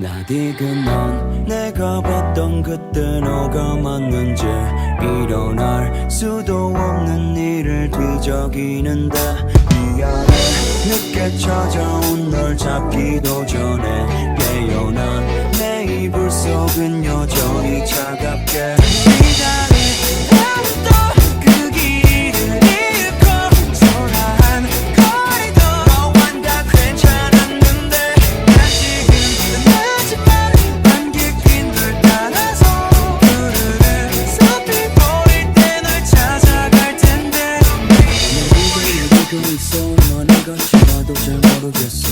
나디그만 내가 봤던 그때 너가 맞는지 일어날 수도 없는 일을 뒤적이는데 미안해. 늦게 찾아온 널 잡기도 전에 있어 너네가 지나도 잘 모르겠어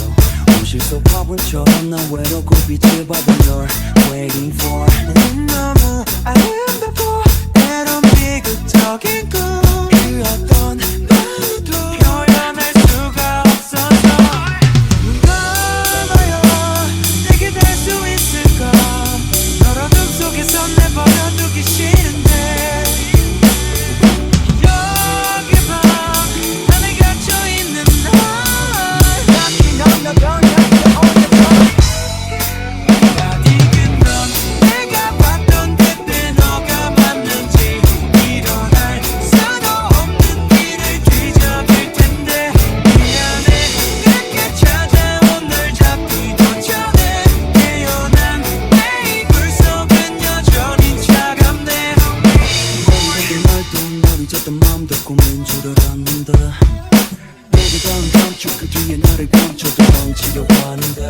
온실속 화분처럼 난 외롭고 빛을 받은 널 Waiting for 너무 아름다워 잊었던 마음도 꾸민 줄 알았는데. 내게 다음 감축 그 뒤에 나를 감춰도 넌 지겨워하는데.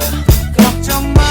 걱정 마.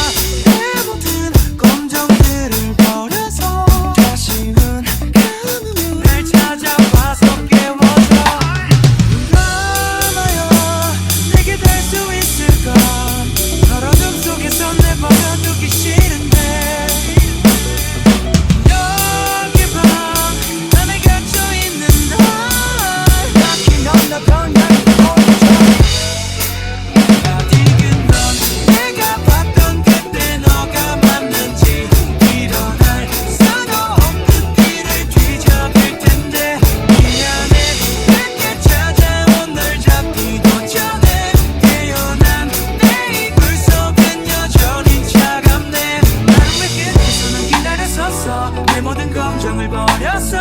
모든 걱정을 버렸어.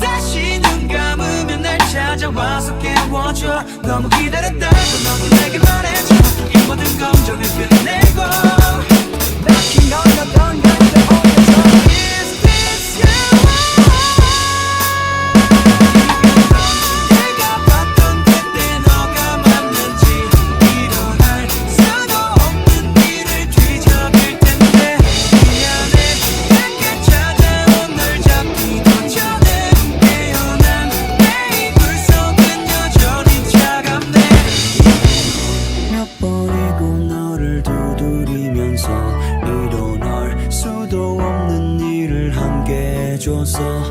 다시 눈 감으면 날 찾아와서 깨워줘. 너무 기다렸다고 너도 내게 말해줘. 이 모든 걱정을 끝내고. 해줘서 일어날 수도 없는 일을 함께 해줘서